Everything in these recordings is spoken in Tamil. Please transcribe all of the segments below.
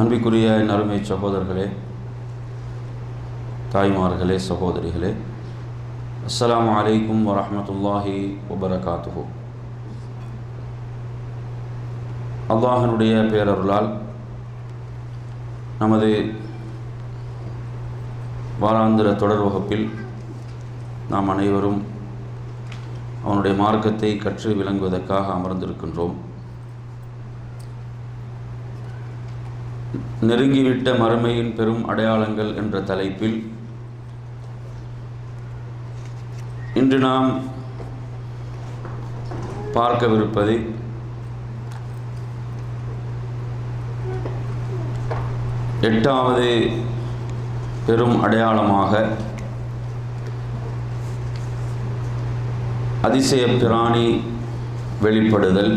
அன்பிற்குரிய நறுமை சகோதரர்களே தாய்மார்களே சகோதரிகளே அஸ்லாம் அலைக்கும் வரமத்துல்லாஹி வபரகாத்துஹு. அல்லாஹனுடைய பேரருளால் நமது வாராந்திர தொடர் வகுப்பில் நாம் அனைவரும் அவனுடைய மார்க்கத்தை கற்று விளங்குவதற்காக அமர்ந்திருக்கின்றோம். நெருங்கிவிட்ட மறுமையின் பெரும் அடையாளங்கள் என்ற தலைப்பில் இன்று நாம் பார்க்கவிருப்பது எட்டாவது பெரும் அடையாளமாக அதிசய பிராணி வெளிப்படுதல்.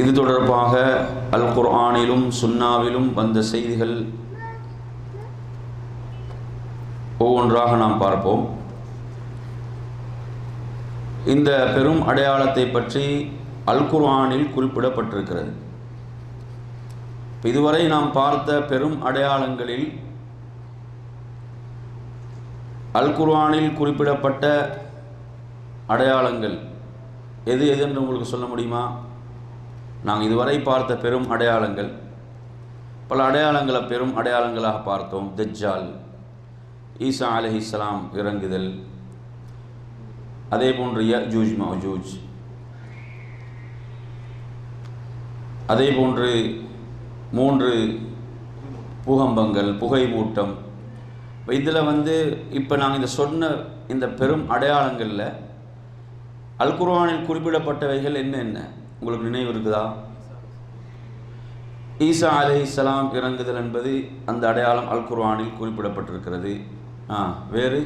இது தொடர்பாக அல் குர்ஆனிலும் சுன்னாவிலும் வந்த செய்திகள் ஒவ்வொன்றாக நாம் பார்ப்போம். இந்த பெரும் அடையாளத்தை பற்றி அல் குர்ஆனில் குறிப்பிடப்பட்டிருக்கிறது. இதுவரை நாம் பார்த்த பெரும் அடையாளங்களில் அல் குர்ஆனில் குறிப்பிடப்பட்ட அடையாளங்கள் எது எது என்று உங்களுக்கு சொல்ல முடியுமா? நாங்கள் இதுவரை பார்த்த பெரும் அடையாளங்கள். பல அடையாளங்களை பெரும் அடையாளங்களாக பார்த்தோம். தஜ்ஜால் ஈசா அலஹிஸ்லாம் இறங்குதல் அதே போன்று யஜூஜ் மஜூஜ் அதே போன்று மூன்று பூகம்பங்கள் புகைமூட்டம். இதில் வந்து இப்போ நாங்கள் இந்த சொன்ன இந்த பெரும் அடையாளங்களில் அல்குர்வானில் குறிப்பிடப்பட்டவைகள் என்னென்ன? உங்களுக்கு நினைவு இருக்குதா? ஈசா அலி இஸ்லாம் இறங்குதல் என்பது அந்த அடையாளம் அல் குர்வானில் குறிப்பிடப்பட்டிருக்கிறது. ஆ வேறு?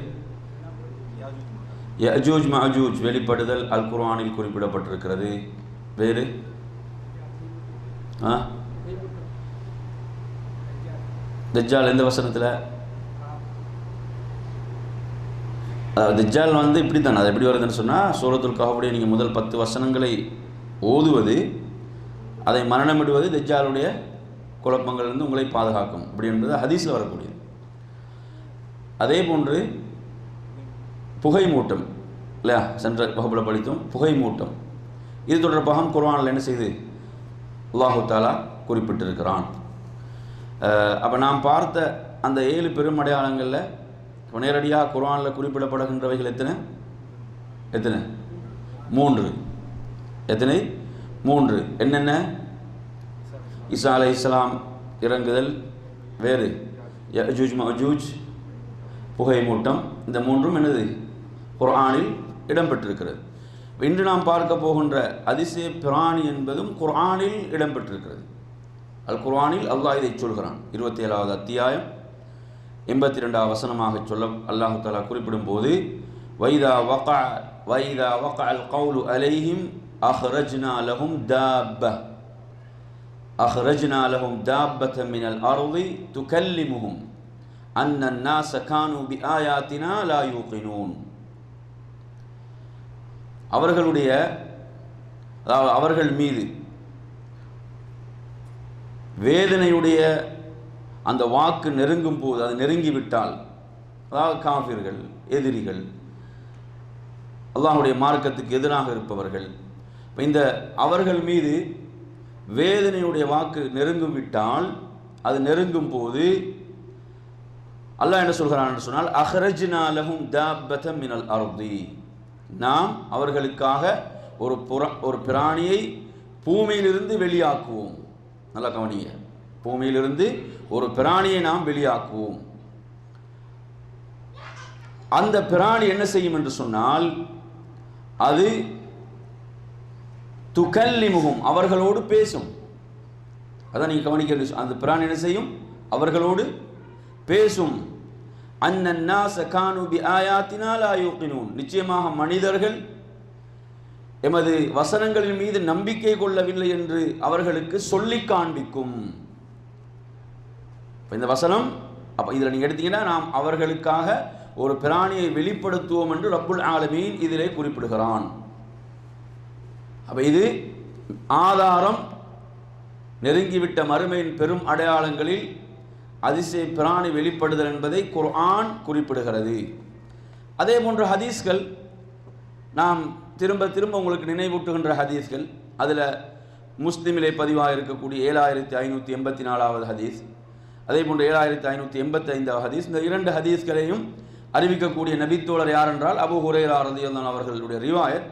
யஜூஜ் மஜூஜ் வெளிப்படுதல் அல் குர்வானில் குறிப்பிடப்பட்டிருக்கிறது. வேறு? ஆ? தஜ்ஜால் எந்த வசனத்தில்? தஜ்ஜால் வந்து இப்படி தான் அது எப்படி வருதுன்னு சொன்னால் சூரத்துல் கஹபுடைய நீங்கள் முதல் பத்து வசனங்களை ஓதுவது அதை மரணமிடுவது தஜ்ஜாலுடைய குழப்பங்கள்லேருந்து உங்களை பாதுகாக்கும். அப்படி என்பது ஹதீஸில் வரக்கூடியது. அதே போன்று புகை மூட்டம் இல்லையா? சென்ற வகுப்பில் படித்தோம் புகை மூட்டம். இது தொடர்பாக குர்வானில் என்ன செய்து அல்லாஹு தாலா குறிப்பிட்டிருக்கிறான். அப்போ நாம் பார்த்த அந்த ஏழு பெரும் அடையாளங்களில் நேரடியாக குர்வானில் குறிப்பிடப்படுகின்றவைகள் எத்தனை? எத்தனை? மூன்று. எத்தனை? மூன்று. என்னென்ன? இசா அலை இஸ்லாம் இறங்குதல் வேறு. யஜூஜ் மஜூஜ் புகை மூட்டம். இந்த மூன்றும் எனது குர்ஆனில் இடம்பெற்றிருக்கிறது. இன்று நாம் பார்க்க போகின்ற அதிசய பிராணி என்பதும் குர்ஆனில் இடம்பெற்றிருக்கிறது. அல் குர்ஆனில் அல்லாஹ் இதை சொல்கிறான். இருபத்தி ஏழாவது அத்தியாயம். எண்பத்தி ரெண்டாவது வசனமாக சொல்ல அல்லாஹு தாலா குறிப்பிடும் போது வைதா வகா வைதா வகா அல் கவுலு அலைஹிம் அஹ்ரஜ்னா லஹும் தாப்ப அஹ்ரஜ்னா லஹும் தாப்பத மினல் அருவி துகல்லிமுகும் அன்ன நாச கானு பி ஆயாத்தினா லா யூகினூன் அவர்களுடைய அவர்கள் மீது வேதனையுடைய அந்த வாக்கு நெருங்கும் போது அது நெருங்கிவிட்டால் அதாவது காபிர்கள் எதிரிகள் அல்லாஹுடைய மார்க்கத்துக்கு எதிராக இருப்பவர்கள் இந்த அவர்கள் மீது வேதனையுடைய வாக்கு நெருங்கும் விட்டால் அது நெருங்கும் போது அல்லாஹ் என்ன சொல்கிறான் சொன்னால் அஹ்ரஜ்னாலஹும் தாபத மினல் அருதி. நாம் அவர்களுக்காக ஒரு புற ஒரு பிராணியை பூமியிலிருந்து வெளியாக்குவோம். நல்லா கவனிங்க. பூமியிலிருந்து ஒரு பிராணியை நாம் வெளியாக்குவோம். அந்த பிராணி என்ன செய்யும் என்று சொன்னால் அது துகல்லிமுகம் அவர்களோடு பேசும். அதான் நீங்கள் கவனிக்க அந்த பிராணி என்ன செய்யும்? அவர்களோடு பேசும். அந்நாச கானுபி ஆயாத்தினால் ஆயோக்கினூன் நிச்சயமாக மனிதர்கள் எமது வசனங்களின் மீது நம்பிக்கை கொள்ளவில்லை என்று அவர்களுக்கு சொல்லி காண்பிக்கும். இந்த வசனம் அப்போ இதில் நீங்கள் எடுத்தீங்கன்னா நாம் அவர்களுக்காக ஒரு பிராணியை வெளிப்படுத்துவோம் என்று ரப்புல் ஆலமீன் இதிலே குறிப்பிடுகிறான். அப்போ இது ஆதாரம் நெருங்கிவிட்ட மறுமையின் பெரும் அடையாளங்களில் அதிசய பிராணி வெளிப்படுதல் என்பதை குர்ஆன் குறிப்பிடுகிறது. அதே போன்ற ஹதீஸ்கள் நாம் திரும்ப திரும்ப உங்களுக்கு நினைவூட்டுகின்ற ஹதீஸ்கள் அதில் முஸ்லிமிலே பதிவாக இருக்கக்கூடிய ஏழாயிரத்தி ஐநூற்றி எண்பத்தி நாலாவது ஹதீஸ் அதே போன்று ஏழாயிரத்தி ஐநூற்றி எண்பத்தி ஐந்தாவது ஹதீஸ் இந்த இரண்டு ஹதீஸ்களையும் அறிவிக்கக்கூடிய நபித்தோழர் யார் என்றால் அபு ஹுரேரா ரதியல்லான் அவர்களுடைய ரிவாயத்.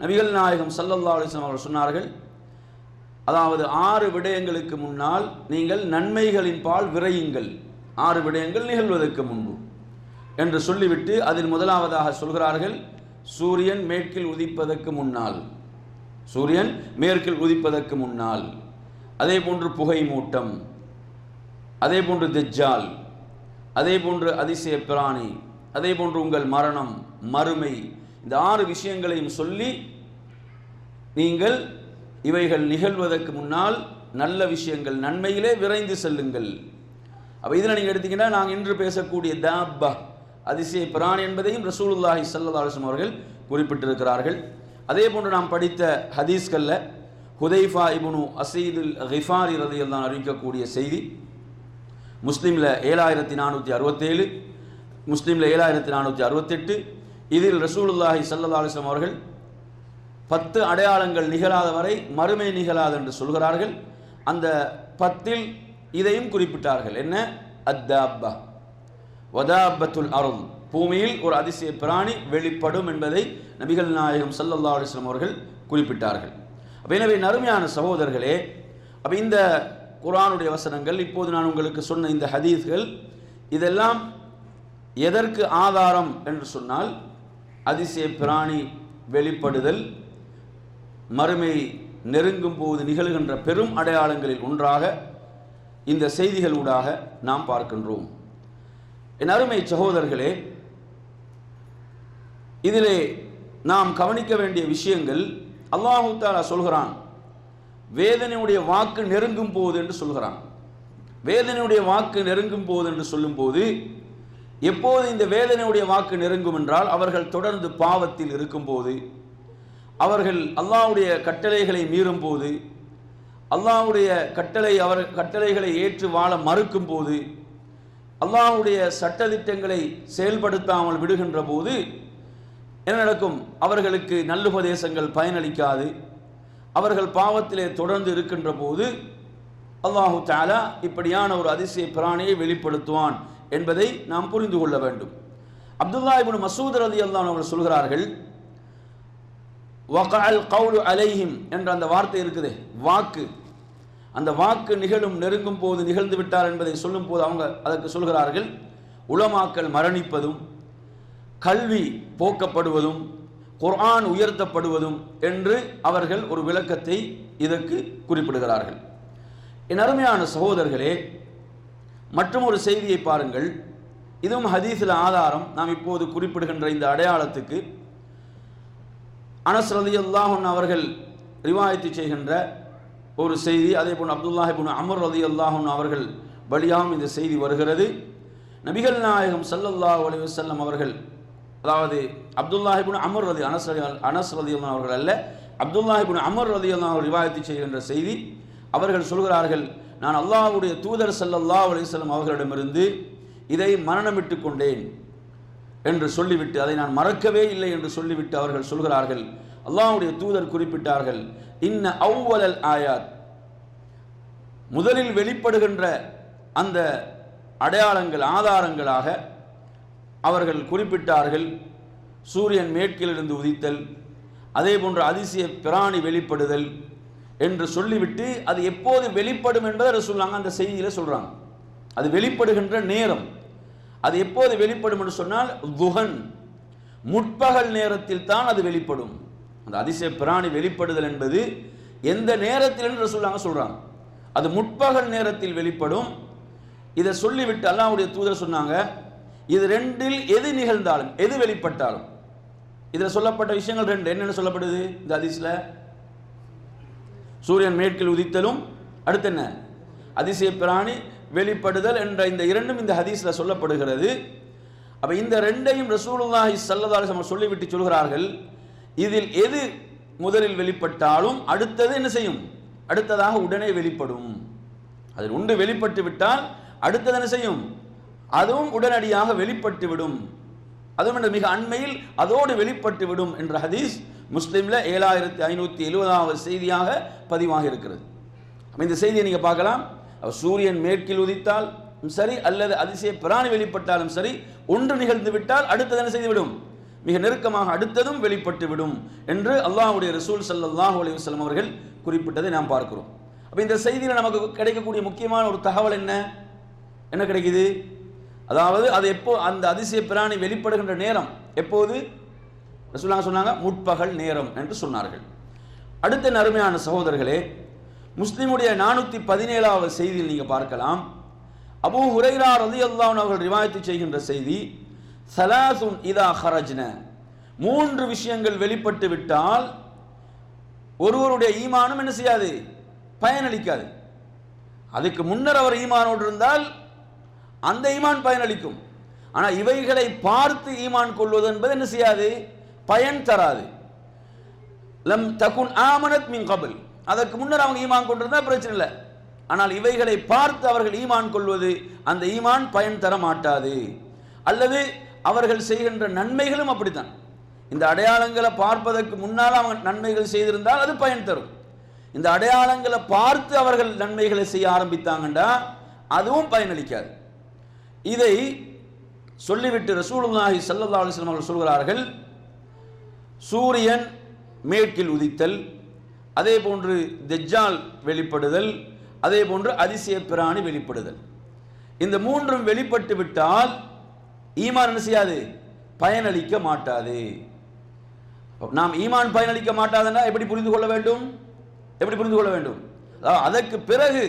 நபிகள் நாயகம் சல்லல்லா அலிஸ்லாம் அவர்கள் சொன்னார்கள் அதாவது ஆறு விடயங்களுக்கு முன்னால் நீங்கள் நன்மைகளின் பால் விரையுங்கள். ஆறு விடயங்கள் நிகழ்வதற்கு முன்பு என்று சொல்லிவிட்டு அதில் முதலாவதாக சொல்கிறார்கள் சூரியன் மேற்கில் உதிப்பதற்கு முன்னால். சூரியன் மேற்கில் உதிப்பதற்கு முன்னால். அதே போன்று புகை மூட்டம் அதே போன்று தெஜ்ஜால் அதே போன்று அதிசய பிராணி அதே போன்று உங்கள் மரணம் மறுமை இந்த ஆறு விஷயங்களையும் சொல்லி நீங்கள் இவைகள் நிகழ்வதற்கு முன்னால் நல்ல விஷயங்கள் நன்மையிலே விரைந்து செல்லுங்கள். அப்போ இதில் நீங்கள் எடுத்தீங்கன்னா நாங்கள் இன்று பேசக்கூடிய தாப்பா அதிசய பிரான் என்பதையும் ரசூலுல்லாஹி ஸல்லல்லாஹு அவர்கள் குறிப்பிட்டிருக்கிறார்கள். அதே போன்று நாம் படித்த ஹதீஸ்களில் ஹுதைஃபா இபுனு அசீதுல் கிஃபாரி ரதியல்லான் அறிவிக்கக்கூடிய செய்தி முஸ்லீமில் ஏழாயிரத்தி நானூற்றி அறுபத்தேழு முஸ்லீமில் ஏழாயிரத்தி நானூற்றி அறுபத்தெட்டு இதில் ரசூலுல்லாஹி சல்லா அலிஸ்லாம் அவர்கள் பத்து அடையாளங்கள் நிகழாத வரை மறுமை நிகழாது என்று சொல்கிறார்கள். அந்த பத்தில் இதையும் குறிப்பிட்டார்கள். என்ன? அத்தாப்பா. வதாபத்துல் அருள். பூமியில் ஒரு அதிசய பிராணி வெளிப்படும் என்பதை நபிகள் நாயகம் ஸல்லல்லாஹு அலிஸ்லாம் அவர்கள் குறிப்பிட்டார்கள். அப்போ எனவே நறுமையான சகோதரர்களே அப்போ இந்த குரானுடைய வசனங்கள் இப்போது நான் உங்களுக்கு சொன்ன இந்த ஹதீஸ்கள் இதெல்லாம் எதற்கு ஆதாரம் என்று சொன்னால் அதிசய பிராணி வெளிப்படுதல் மறுமை நெருங்கும் போது நிகழ்கின்ற பெரும் அடையாளங்களில் ஒன்றாக இந்த செய்திகள் ஊடாக நாம் பார்க்கின்றோம். என் அருமை சகோதரர்களே இதிலே நாம் கவனிக்க வேண்டிய விஷயங்கள் அல்லாஹு தாலா சொல்கிறான். வேதனையுடைய வாக்கு நெருங்கும் போது என்று சொல்கிறான். வேதனையுடைய வாக்கு நெருங்கும் போது என்று சொல்லும்போது எப்போது இந்த வேதனையுடைய வாக்கு நெருங்கும் என்றால் அவர்கள் தொடர்ந்து பாவத்தில் இருக்கும்போது அவர்கள் அல்லாவுடைய கட்டளைகளை மீறும் போது அல்லாவுடைய கட்டளை அவர் கட்டளைகளை ஏற்று வாழ மறுக்கும் போது அல்லாவுடைய சட்டதிட்டங்களை செயல்படுத்தாமல் விடுகின்ற போது என்ன நடக்கும்? அவர்களுக்கு நல்லுபதேசங்கள் பயனளிக்காது. அவர்கள் பாவத்திலே தொடர்ந்து இருக்கின்ற போது அல்லாஹு தாலா இப்படியான ஒரு அதிசய பிராணியை வெளிப்படுத்துவான். என்பதை நாம் புரிந்து கொள்ள வேண்டும். அப்துல்லா இபுன் மசூத் அலி அல்லாஹ் அவர்கள் சொல்கிறார்கள் வகால் கவுலு அலைஹிம் என்ற அந்த வார்த்தை இருக்குது. வாக்கு. அந்த வாக்கு நிகழும் நெருங்கும் போது நிகழ்ந்து விட்டார் என்பதை சொல்லும் போது அவங்க அதற்கு சொல்கிறார்கள் உலமாக்கள் மரணிப்பதும் கல்வி போக்கப்படுவதும் குர்ஆன் உயர்த்தப்படுவதும் என்று அவர்கள் ஒரு விளக்கத்தை இதற்கு குறிப்பிடுகிறார்கள். என் அருமையான சகோதரர்களே மற்றும் ஒரு செய்தியை பாருங்கள். இதுவும் ஹதீஸில் ஆதாரம். நாம் இப்போது குறிப்பிடுகின்ற இந்த அடையாளத்துக்கு அனஸ் ரலியல்லாஹுன் அவர்கள் ரிவாயத்து செய்கின்ற ஒரு செய்தி அதே போன்று அப்துல்லாஹிபுன் அமர் அமர் அல்லாஹன் அவர்கள் வழியாகவும் இந்த செய்தி வருகிறது. நபிகள் நாயகம் சல்லல்லாஹ் அலைஹி அவர்கள் அதாவது அப்துல்லாஹிபுன் அமர் ரதி அனஸ் ரலி அனஸ் ரலியல்லாஹு அவர்கள் அல்ல அப்துல்லாஹிபுன் அமர் ரதி அவர் ரிவாயத்து செய்கின்ற செய்தி அவர்கள் சொல்கிறார்கள் நான் அல்லாஹ்வுடைய தூதர் சல்லல்லா அலிசல்லம் அவர்களிடமிருந்து இதை மரணமிட்டு கொண்டேன் என்று சொல்லிவிட்டு அதை நான் மறக்கவே இல்லை என்று சொல்லிவிட்டு அவர்கள் சொல்கிறார்கள். அல்லாஹ்வுடைய தூதர் குறிப்பிட்டார்கள் இன்ன அவ்வலல் ஆயாத். முதலில் வெளிப்படுகின்ற அந்த அடையாளங்கள் ஆதாரங்களாக அவர்கள் குறிப்பிட்டார்கள். சூரியன் மேற்கிலிருந்து உதித்தல் அதே போன்ற அதிசய பிராணி வெளிப்படுதல் என்று சொல்லிவிட்டு அது எப்போது வெளிப்படும் என்பதை சொல்லாங்க அந்த செய்தியில் சொல்கிறாங்க அது வெளிப்படுகின்ற நேரம். அது எப்போது வெளிப்படும் என்று சொன்னால் துகன் முற்பகல் நேரத்தில் தான் அது வெளிப்படும். அந்த அதிசய பிராணி வெளிப்படுதல் என்பது எந்த நேரத்தில் என்று சொல்லாங்க சொல்கிறாங்க அது முற்பகல் நேரத்தில் வெளிப்படும். இதை சொல்லிவிட்டு அல்லாவுடைய தூதர் சொன்னாங்க இது ரெண்டில் எது நிகழ்ந்தாலும் எது வெளிப்பட்டாலும். இதில் சொல்லப்பட்ட விஷயங்கள் ரெண்டு. என்னென்ன சொல்லப்படுது இந்த அதிசயில் சூரியன் மேற்கில் உதித்தலும் அடுத்து என்ன? அதிசய பிராணி வெளிப்படுதல் என்ற இந்த இரண்டும் இந்த ஹதீஸில் சொல்லப்படுகிறது. அப்போ இந்த ரெண்டையும் ரசூலுல்லாஹி ஸல்லல்லாஹு அலைஹி சொல்லிவிட்டு சொல்கிறார்கள் இதில் எது முதலில் வெளிப்பட்டாலும் அடுத்தது என்ன செய்யும்? அடுத்ததாக உடனே வெளிப்படும். அதில் ஒன்று வெளிப்பட்டு விட்டால் அடுத்தது என்ன செய்யும்? அதுவும் உடனடியாக வெளிப்பட்டு விடும். அதுவும் மிக அண்மையில் அதோடு வெளிப்பட்டு விடும் என்ற ஹதீஸ் முஸ்லீமில் ஏழாயிரத்தி ஐநூற்றி எழுபதாவது செய்தியாக பதிவாக இருக்கிறது இந்த செய்தியை நீங்கள் பார்க்கலாம். சூரியன் மேற்கில் உதித்தால் சரி அல்லது அதிசய பிராணி வெளிப்பட்டாலும் சரி ஒன்று நிகழ்ந்து விட்டால் அடுத்தது என்ன செய்துவிடும்? மிக நெருக்கமாக அடுத்ததும் வெளிப்பட்டு விடும் என்று அல்லாஹுடைய ரசூல் ஸல்லல்லாஹு அலைஹி வஸல்லம் அவர்கள் குறிப்பிட்டதை நாம் பார்க்கிறோம். அப்போ இந்த செய்தியில் நமக்கு கிடைக்கக்கூடிய முக்கியமான ஒரு தகவல் என்ன? என்ன கிடைக்குது? அதாவது அது எப்போ அந்த அதிசய பிராணி வெளிப்படுகின்ற நேரம் எப்போது? ரசூலுல்லாஹ் சொன்னாங்க முற்பகல் நேரம் என்று சொன்னார்கள். அடுத்த நறுமையான சகோதரர்களே முஸ்லீமுடைய நானூற்றி பதினேழாவது செய்தியில் நீங்கள் பார்க்கலாம். அபு ஹுரைரா ரலியல்லாஹு அவர்கள் ரிவாயத்து செய்கின்ற செய்தி சலாசுன் இதா ஹரஜ்ன மூன்று விஷயங்கள் வெளிப்பட்டு விட்டால் ஒருவருடைய ஈமானும் என்ன செய்யாது? பயனளிக்காது. அதுக்கு முன்னர் அவர் ஈமானோடு இருந்தால் அந்த ஈமான் பயனளிக்கும். ஆனால் இவைகளை பார்த்து ஈமான் கொள்வது என்பது என்ன செய்யாது? பயன் தராது. லம் தகுன் ஆமனத் மின் கபில். அதற்கு முன்னர் அவங்க ஈமான் கொண்டிருந்தா பிரச்சனை இல்லை. ஆனால் இவைகளை பார்த்து அவர்கள் ஈமான் கொள்வது அந்த ஈமான் பயன் தர மாட்டாது. அல்லது அவர்கள் செய்கின்ற நன்மைகளும் அப்படித்தான். இந்த அடையாளங்களை பார்ப்பதற்கு முன்னால் அவங்க நன்மைகள் செய்திருந்தால் அது பயன் தரும். இந்த அடையாளங்களை பார்த்து அவர்கள் நன்மைகளை செய்ய ஆரம்பித்தாங்கண்டா அதுவும் பயனளிக்காது இதை சொல்லிவிட்டு ரசூலுல்லாஹி ஸல்லல்லாஹு அலைஹி வஸல்லம் அவர்கள் சொல்கிறார்கள் சூரியன் மேற்கில் உதித்தல் அதே போன்று தெஜ்ஜால் வெளிப்படுதல் அதே போன்று அதிசய பிராணி வெளிப்படுதல். இந்த மூன்றும் வெளிப்பட்டு விட்டால் ஈமான் என்ன செய்யாது? பயனளிக்க மாட்டாது. நாம் ஈமான் பயனளிக்க மாட்டாதுன்னா எப்படி புரிந்து கொள்ள வேண்டும்? எப்படி புரிந்து கொள்ள வேண்டும்? அதற்கு பிறகு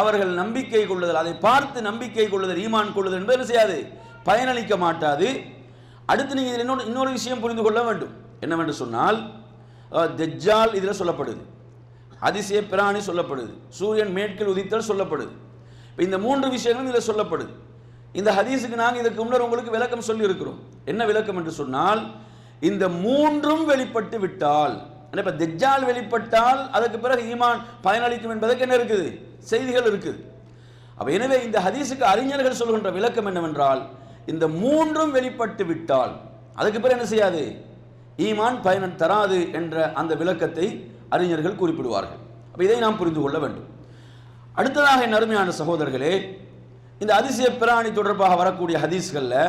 அவர்கள் நம்பிக்கை கொள்ளுதல் அதை பார்த்து நம்பிக்கை கொள்ளுதல் ஈமான் கொள்ளுதல் என்பது என்ன செய்யாது? பயனளிக்க மாட்டாது. அடுத்து நீங்கள் இன்னொரு இன்னொரு விஷயம் புரிந்து கொள்ள வேண்டும். என்னவென்று சொன்னால் தெஜ்ஜால் இதில் சொல்லப்படுது. அதிசய பிராணி சொல்லப்படுது. சூரியன் மேற்கில் உதித்தல் சொல்லப்படுது. இப்போ இந்த மூன்று விஷயங்களும் இதில் சொல்லப்படுது. இந்த ஹதீஸுக்கு நாங்கள் இதற்கு முன்னர் உங்களுக்கு விளக்கம் சொல்லியிருக்கிறோம். என்ன விளக்கம் என்று சொன்னால் இந்த மூன்றும் வெளிப்பட்டு விட்டால் இப்போ தெஜ்ஜால் வெளிப்பட்டால் அதற்கு பிறகு ஈமான் பயனளிக்கும் என்பதற்கு என்ன இருக்குது? செய்திகள் இருக்குது. அப்போ எனவே இந்த ஹதீஸுக்கு அறிஞர்கள் சொல்கின்ற விளக்கம் என்னவென்றால் இந்த மூன்றும் வெளிப்பட்டு விட்டால் அதுக்கு பிறகு என்ன செய்யாது? ஈமான் பயனன் தராது என்ற அந்த விளக்கத்தை அறிஞர்கள் குறிப்பிடுவார்கள். அப்போ இதை நாம் புரிந்து கொள்ள வேண்டும். அடுத்ததாக என் அருமையான சகோதரர்களே இந்த அதிசய பிராணி தொடர்பாக வரக்கூடிய ஹதீஸ்களில்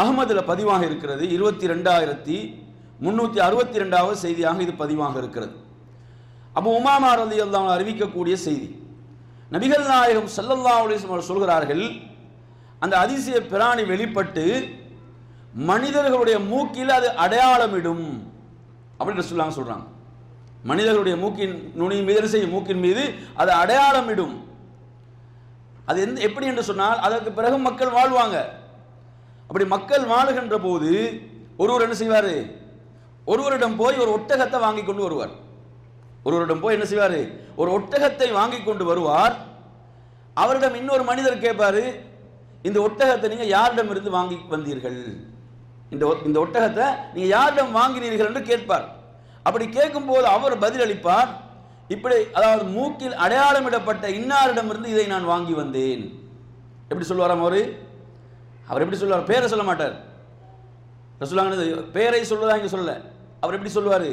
அகமதில் பதிவாக இருக்கிறது. இருபத்தி ரெண்டாயிரத்தி முன்னூற்றி அறுபத்தி ரெண்டாவது செய்தியாக இது பதிவாக இருக்கிறது. அப்போ உமாமா ரதி அல்லாஹ் அறிவிக்கக்கூடிய செய்தி. நபிகள் நாயகம் ஸல்லல்லாஹு அலைஹி சொல்கிறார்கள் அந்த அதிசய பிராணி வெளிப்பட்டு மனிதர்களுடைய மூக்கில் அது அடையாளமிடும். அப்படின்னு சொல்லாங்க சொல்றாங்க. மனிதர்களுடைய மூக்கின் நுனி மீது என்ன செய்யும் மூக்கின் மீது அது அடையாளமிடும். அது எந்த எப்படி என்று சொன்னால் அதற்கு பிறகு மக்கள் வாழ்வாங்க. அப்படி மக்கள் வாழுகின்ற போது ஒருவர் என்ன செய்வார்? ஒருவரிடம் போய் ஒரு ஒட்டகத்தை வாங்கி கொண்டு வருவார். ஒருவரிடம் போய் என்ன செய்வார்? ஒரு ஒட்டகத்தை வாங்கி கொண்டு வருவார். அவரிடம் இன்னொரு மனிதர் கேட்பார் இந்த ஒட்டகத்தை நீங்கள் யாரிடம் இருந்து வாங்கி வந்தீர்கள்? இந்த ஒ- இந்த ஒட்டகத்தை நீங்கள் யாரிடம் வாங்கினீர்கள் என்று கேட்பார். அப்படி கேட்கும்போது அவர் பதிலளிப்பார் இப்படி அதாவது மூக்கில் அடையாளமிடப்பட்ட இன்னாரிடமிருந்து இதை நான் வாங்கி வந்தேன். எப்படி சொல்லுவாராம் அவர் அவர் எப்படி சொல்லுவார்? பேரை சொல்ல மாட்டார். ரசூலுல்லாஹ் பேரை சொல்வதா இங்கே சொல்ல அவர் எப்படி சொல்லுவார்?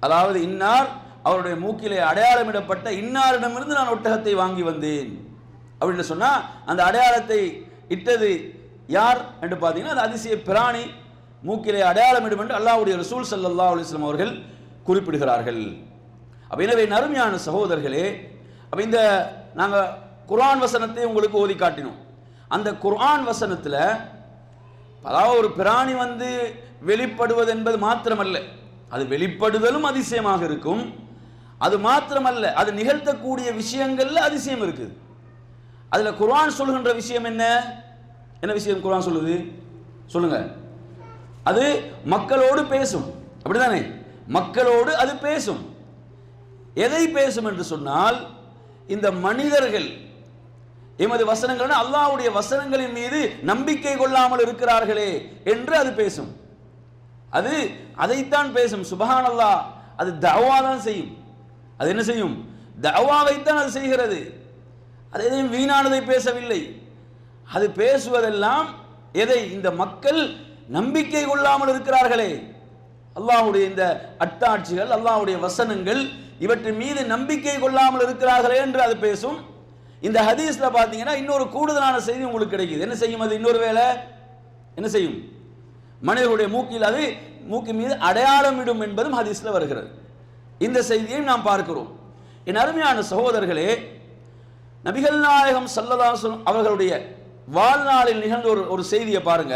அதாவது இன்னார் அவருடைய மூக்கிலே அடையாளமிடப்பட்ட இன்னாரிடமிருந்து நான் ஒட்டகத்தை வாங்கி வந்தேன். அப்படின்னு சொன்னால் அந்த அடையாளத்தை இட்டது யார் என்று பார்த்தீங்கன்னா அது அதிசய பிராணி மூக்கிலே அடையாளமிடும் என்று அல்லாவுடைய ரசூல் சல்லா அலிஸ்லாம் அவர்கள் குறிப்பிடுகிறார்கள். அப்ப எனவே நறுமையான சகோதரர்களே அப்ப இந்த நாங்க குர்ஆன் வசனத்தை உங்களுக்கு ஓதி காட்டினோம். அந்த குர்ஆன் வசனத்துல அதாவது ஒரு பிராணி வந்து வெளிப்படுவது என்பது மாத்திரமல்ல. அது வெளிப்படுதலும் அதிசயமாக இருக்கும். அது மாத்திரமல்ல அது நிகழ்த்தக்கூடிய விஷயங்கள்ல அதிசயம் இருக்குது. அதுல குர்ஆன் சொல்லுகின்ற விஷயம் என்ன? என்ன விஷயம் குரான் சொல்லுது? சொல்லுங்க. அது மக்களோடு பேசும். அப்படிதானே? மக்களோடு அது பேசும். எதை பேசும் என்று சொன்னால் இந்த மனிதர்கள் எமது வசனங்கள் அல்லாஹ்வுடைய வசனங்களின் மீது நம்பிக்கை கொள்ளாமல் இருக்கிறார்களே என்று அது பேசும். அது அதைத்தான் பேசும். சுபஹானல்லாஹ். அது தவா தான் செய்யும். அது என்ன செய்யும்? தவாவைத்தான் அது செய்கிறது. அது எதையும் வீணானதை பேசவில்லை. அது பேசுவதெல்லாம் எதை? இந்த மக்கள் நம்பிக்கை கொள்ளாமல் இருக்கிறார்களே. அல்லாஹுடைய இந்த அட்டாட்சிகள் அல்லாஹுடைய வசனங்கள் இவற்றின் மீது நம்பிக்கை கொள்ளாமல் இருக்கிறார்களே என்று அது பேசும். இந்த ஹதீஸ்ல பார்த்தீங்கன்னா இன்னொரு கூடுதலான செய்தி உங்களுக்கு கிடைக்குது. என்ன செய்யும் அது? இன்னொரு வேலை என்ன செய்யும்? மனிதர்களுடைய மூக்கில் அது மூக்கின் மீது அடையாளமிடும் என்பதும் ஹதீஸ்ல வருகிறது. இந்த செய்தியை நாம் பார்க்கிறோம். என் அருமையான சகோதரர்களே நபிகள் நாயகம் சல்லதாசன் அவர்களுடைய வாழ்நாளில் நிகழ்ந்த ஒரு ஒரு செய்தியை பாருங்க.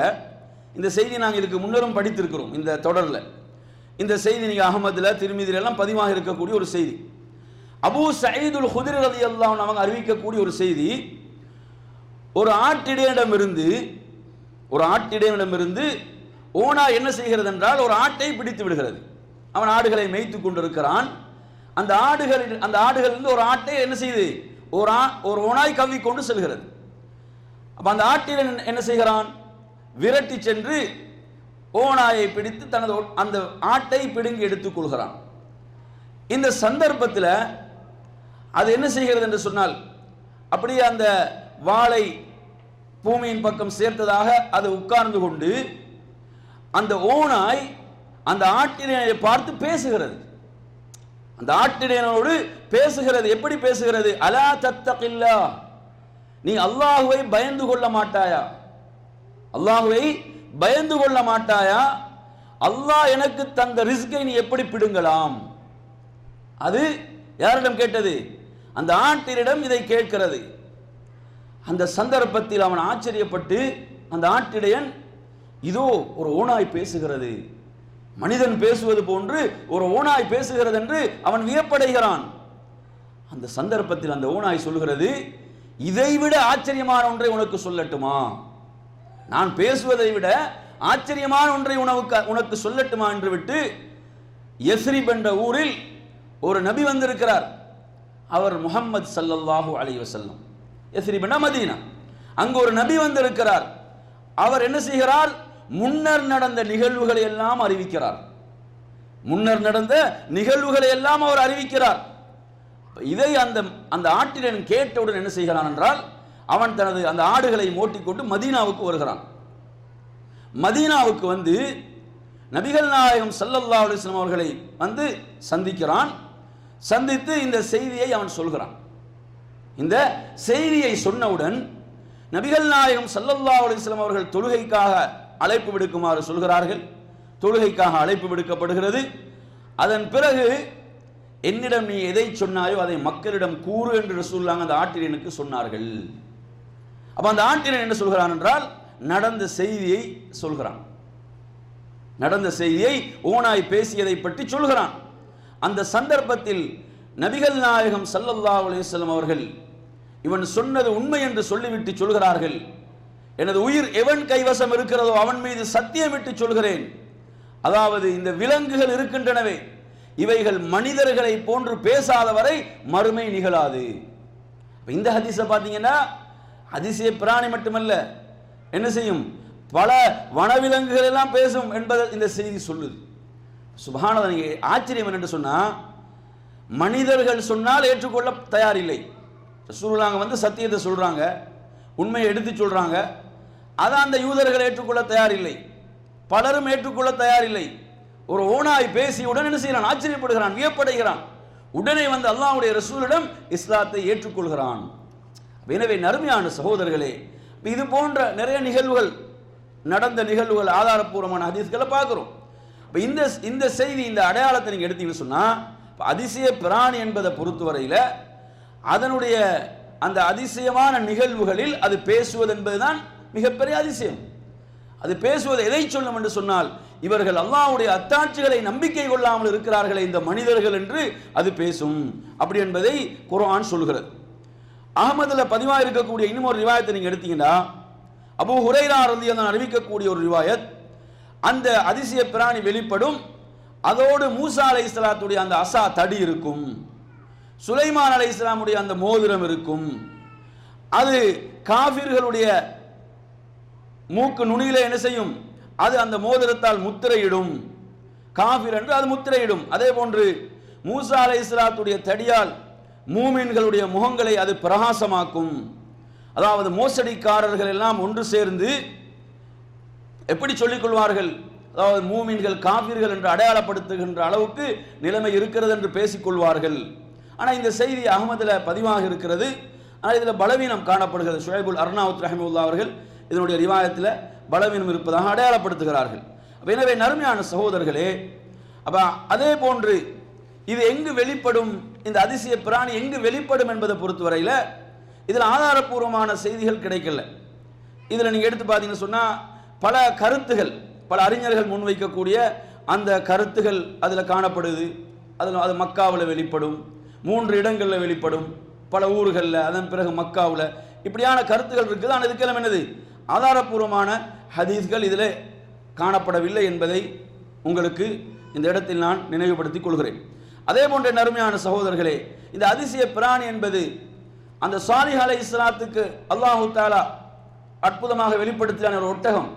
இந்த செய்தி நாங்கள் இதுக்கு முன்னரும் படித்திருக்கிறோம் இந்த தொடரில். இந்த செய்தி நீங்கள் அகமதுல திருமதியில எல்லாம் பதிவாக இருக்கக்கூடிய ஒரு செய்தி. அபூ சயீதுல் ஹுதிர் ரதி அல்லாஹ் அவங்க அறிவிக்கக்கூடிய ஒரு செய்தி ஒரு ஆட்டிடையிடமிருந்து ஒரு ஆட்டிடையிடமிருந்து ஓனா என்ன செய்கிறது என்றால் ஒரு ஆட்டை பிடித்து விடுகிறது. அவன் ஆடுகளை மேய்த்து கொண்டிருக்கிறான். அந்த ஆடுகளில் அந்த ஆடுகளிலிருந்து ஒரு ஆட்டை என்ன செய்து ஒரு ஆ ஒரு ஓனாய் கவ்வி கொண்டு செல்கிறது. அப்ப அந்த ஆட்டில் என்ன செய்கிறான்? விரட்டி சென்று ஓநாயை பிடித்து தனது அந்த ஆட்டை பிடுங்கி எடுத்துக் கொள்கிறான். இந்த சந்தர்ப்பத்தில் அது என்ன செய்கிறது என்று சொன்னால் அப்படியே அந்த வாளை பூமியின் பக்கம் சேர்த்ததாக அது உட்கார்ந்து கொண்டு அந்த ஓனாய் அந்த ஆட்டினை பார்த்து பேசுகிறது. அந்த ஆட்டிடையனோடு பேசுகிறது. எப்படி பேசுகிறது? அலா தத்தகில்லா நீ அல்லாஹுவை பயந்து கொள்ள மாட்டாயா? அல்லாஹுவை பயந்து கொள்ள மாட்டாயா? அல்லாஹ் எனக்கு தந்த ரிஸ்கை நீ எப்படி பிடுங்கலாம்? அது யாரிடம் கேட்டது? அந்த ஆட்டிரிடம் இதை கேட்கிறது. அந்த சந்தர்ப்பத்தில் அவன் ஆச்சரியப்பட்டு அந்த ஆட்டிடையன் இதோ ஒரு ஓனாய் பேசுகிறது. மனிதன் பேசுவது போன்று ஒரு ஓனாய் பேசுகிறது என்று அவன் வியப்படைகிறான். அந்த சந்தர்ப்பத்தில் அந்த ஓனாய் சொல்கிறது இதைவிட ஆச்சரியமான ஒன்றை உனக்கு சொல்லட்டுமா? நான் பேசுவதை விட ஆச்சரியமான ஒன்றை உனக்கு உனக்கு சொல்லட்டுமா என்று விட்டு எஸ்ரிப் என்ற ஊரில் ஒரு நபி வந்திருக்கிறார். அவர் முகம்மது சல்லல்லாஹு அலி வசல்லம் எஸ்ரிப் மதீனா. அங்கு ஒரு நபி வந்திருக்கிறார். அவர் என்ன செய்கிறார்? முன்னர் நடந்த நிகழ்வுகளை எல்லாம் அறிவிக்கிறார். முன்னர் நடந்த நிகழ்வுகளை எல்லாம் அவர் அறிவிக்கிறார். இதை அந்த அந்த ஆட்டிடன் கேட்டவுடன் என்ன செய்கிறான் என்றால் அவன் தனது அந்த ஆடுகளை மூட்டிக்கொண்டு மதீனாவுக்கு வருகிறான். மதீனாவுக்கு வந்து நபிகள் நாயகம் சல்லல்லா அலைஹி அவர்களை வந்து சந்திக்கிறான். சந்தித்து இந்த செய்தியை அவன் சொல்கிறான். இந்த செய்தியை சொன்னவுடன் நபிகள் நாயகம் சல்லல்லா அலைஹி அவர்கள் தொழுகைக்காக அழைப்பு விடுக்குமாறு சொல்கிறார்கள். தொழுகைக்காக அழைப்பு விடுக்கப்படுகிறது. அதன் பிறகு என்னிடம் நீ எதை சொன்னாயோ அதை மக்களிடம் கூறு என்று ரசூலுல்லாஹ் அந்த ஆட்டிரியனுக்கு சொன்னார்கள். அப்ப அந்த ஆட்டிரியன் என்ன சொல்கிறான் என்றால் நடந்த செய்தியை சொல்கிறான். நடந்த செய்தியை ஓனாய் பேசியதை பற்றி சொல்கிறான். அந்த சந்தர்ப்பத்தில் நபிகள் நாயகம் சல்லல்லா அலைஹி அவர்கள் இவன் சொன்னது உண்மை என்று சொல்லிவிட்டு சொல்கிறார்கள். எனது உயிர் எவன் கைவசம் இருக்கிறதோ அவன் மீது சத்தியமிட்டு சொல்கிறேன். அதாவது இந்த விலங்குகள் இருக்கின்றனவே. இவைகள் மனிதர்களை போன்று பேசாத வரை மறுமை நிகழாது. இந்த ஹதீஸை பார்த்தீங்கன்னா அதிசய பிராணி மட்டுமல்ல. என்ன செய்யும்? பல வனவிலங்குகள் எல்லாம் பேசும் என்பதை இந்த செய்தி சொல்லுது. சுபானதன் ஆச்சரியம் என்னென்று சொன்னா மனிதர்கள் சொன்னால் ஏற்றுக்கொள்ள தயாரில்லை. சூழலாங்க வந்து சத்தியத்தை சொல்றாங்க உண்மையை எடுத்து சொல்றாங்க. அதை அந்த யூதர்கள் ஏற்றுக்கொள்ள தயாரில்லை. பலரும் ஏற்றுக்கொள்ள தயாரில்லை. ஒரு ஓனாய் பேசி என்ன செய்கிறான்? ஆச்சரியப்படுகிறான் வியப்படைகிறான். உடனே வந்து அல்லாவுடைய ரசூலிடம் இஸ்லாத்தை ஏற்றுக்கொள்கிறான். எனவே நறுமையான சகோதரர்களே இது போன்ற நிறைய நிகழ்வுகள் நடந்த நிகழ்வுகள் ஆதாரப்பூர்வமான ஹதீஸ்களை பார்க்குறோம். இப்போ இந்த இந்த செய்தி இந்த அடையாளத்தை நீங்கள் எடுத்தீங்கன்னு சொன்னால் இப்போ அதிசய பிராணி என்பதை பொறுத்தவரையில் அதனுடைய அந்த அதிசயமான நிகழ்வுகளில் அது பேசுவது என்பதுதான் மிகப்பெரிய அதிசயம். அது பேசுவது எதை சொல்லும் என்று சொன்னால் இவர்கள் அல்லாவுடைய அத்தாட்சிகளை நம்பிக்கை கொள்ளாமல் இருக்கிறார்களே இந்த மனிதர்கள் என்று அது பேசும். அப்படி என்பதை குரான் சொல்கிறது. அகமதுல பதிவாக இருக்கக்கூடிய இன்னும் ஒரு ரிவாயத்தை நீங்க எடுத்தீங்கன்னா அபு ஹுரைரா ரலியல்லாஹு அறிவிக்கக்கூடிய ஒரு ரிவாயத் அந்த அதிசய பிராணி வெளிப்படும். அதோடு மூசா அலை இஸ்லாத்துடைய அந்த அசா தடி இருக்கும். சுலைமான் அலை இஸ்லாமுடைய அந்த மோதிரம் இருக்கும். அது காஃபிர்களுடைய மூக்கு நுனியில என்ன செய்யும்? அது அந்த மோதிரத்தால் முத்திரையிடும். காஃபிர் என்று அது முத்திரையிடும். அதே போன்று மூசா அலை இஸ்லாத்துடைய தடியால் மூமின்களுடைய முகங்களை அது பிரகாசமாக்கும். அதாவது மோசடிக்காரர்கள் எல்லாம் ஒன்று சேர்ந்து எப்படி சொல்லிக் கொள்வார்கள்? அதாவது மூமின்கள் காபிர்கள் என்று அடையாளப்படுத்துகின்ற அளவுக்கு நிலைமை இருக்கிறது என்று பேசிக்கொள்வார்கள் ஆனால் இந்த செய்தி அகமதுல பதிவாக இருக்கிறது. ஆனால் இதில் பலவீனம் காணப்படுகிறது. ஷுவைபுல் அர்னாவுத் ரஹமுல்லா அவர்கள் இதனுடைய ரிவாயத்தில் பலவீனம் இருப்பதாக அடையாளப்படுத்துகிறார்கள். எனவே நறுமையான சகோதரர்களே அப்ப அதே போன்று இது எங்கு வெளிப்படும் இந்த அதிசய பிராணி எங்கு வெளிப்படும் என்பதை பொறுத்தவரையில் இதில் ஆதாரப்பூர்வமான செய்திகள் கிடைக்கல. இதில் நீங்கள் எடுத்து பார்த்தீங்கன்னு சொன்னால் பல கருத்துகள் பல அறிஞர்கள் முன்வைக்கக்கூடிய அந்த கருத்துகள் அதில் காணப்படுது. அதில் அது மக்காவில் வெளிப்படும் மூன்று இடங்களில் வெளிப்படும் பல ஊர்களில் அதன் பிறகு மக்காவில். இப்படியான கருத்துகள் இருக்குது. ஆனால் இதுக்கெல்லாம் என்னது? ஆதாரப்பூர்வமான ஹதீஸ்கள் இதில் காணப்படவில்லை என்பதை உங்களுக்கு இந்த இடத்தில் நான் நினைவுபடுத்திக் கொள்கிறேன். அதே போன்ற நறுமையான சகோதரர்களே இந்த அதிசய பிராணி என்பது அந்த சாலிஹ் அலை இஸ்லாத்துக்கு அல்லாஹு தாலா அற்புதமாக வெளிப்படுத்தின ஒரு ஒட்டகம்.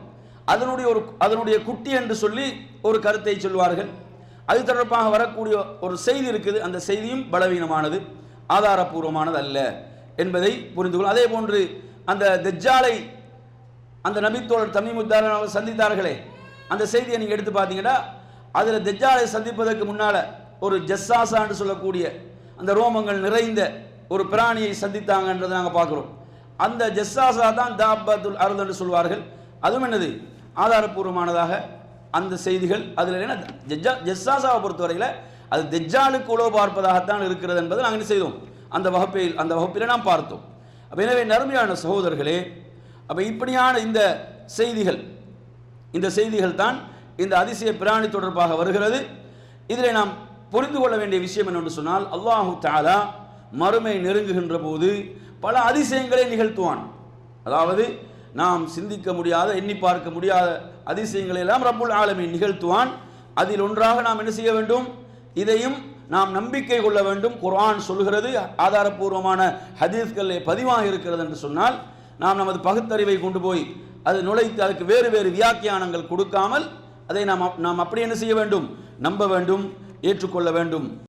அதனுடைய ஒரு அதனுடைய குட்டி என்று சொல்லி ஒரு கருத்தை சொல்வார்கள். அது தொடர்பாக வரக்கூடிய ஒரு செய்தி இருக்குது. அந்த செய்தியும் பலவீனமானது ஆதாரபூர்வமானது அல்ல என்பதை புரிந்து கொள்ளும் அதே போன்று அந்த தெஜ்ஜாலை அந்த நபித்தோழர் தமிமுத்தாரன் அவர் சந்தித்தார்களே அந்த செய்தியை நீங்கள் எடுத்து பார்த்தீங்கன்னா அதில் தெஜ்ஜாலை சந்திப்பதற்கு முன்னால் ஒரு ஜஸ்ஸாசான்னு சொல்லக்கூடிய அந்த ரோமங்கள் நிறைந்த ஒரு பிராணியை சந்தித்தாங்கன்றதை நாங்கள் பார்க்குறோம். அந்த ஜஸ்ஸாசா தான் தாபத்துல் அருள் என்று சொல்வார்கள். அதுவும் என்னது? ஆதாரப்பூர்வமானதாக அந்த செய்திகள் அதில் என்ன? ஜெஜ்ஜா ஜெஸ்ஸாசாவை பொறுத்தவரையில் அது தெஜ்ஜாலுக்கு உழவு பார்ப்பதாகத்தான் இருக்கிறது என்பதை நாங்கள் என்ன செய்தோம்? அந்த வகுப்பில் அந்த வகுப்பில் நாம் பார்த்தோம். எனவே நறுமையான சகோதரர்களே அப்போ இப்படியான இந்த செய்திகள் இந்த செய்திகள் தான் இந்த அதிசய பிராணி தொடர்பாக வருகிறது. இதில் நாம் புரிந்து கொள்ள வேண்டிய விஷயம் என்னென்று சொன்னால் அல்லாஹு தாலா மறுமை நெருங்குகின்ற போது பல அதிசயங்களை நிகழ்த்துவான். அதாவது நாம் சிந்திக்க முடியாத எண்ணி பார்க்க முடியாத அதிசயங்களை எல்லாம் ரப்புல் ஆலமீன் நிகழ்த்துவான். அதில் ஒன்றாக நாம் என்ன செய்ய வேண்டும்? இதையும் நாம் நம்பிக்கை கொள்ள வேண்டும். குர்ஆன் சொல்கிறது ஆதாரப்பூர்வமான ஹதீஸ்களில் பதிவாக இருக்கிறது என்று சொன்னால் நாம் நமது பகுத்தறிவை கொண்டு போய் அது நுழைத்து அதுக்கு வேறு வேறு வியாக்கியானங்கள் கொடுக்காமல் அதை நாம் அப்- நாம் அப்படி என்ன செய்ய வேண்டும்? நம்ப வேண்டும் ஏற்றுக்கொள்ள வேண்டும்.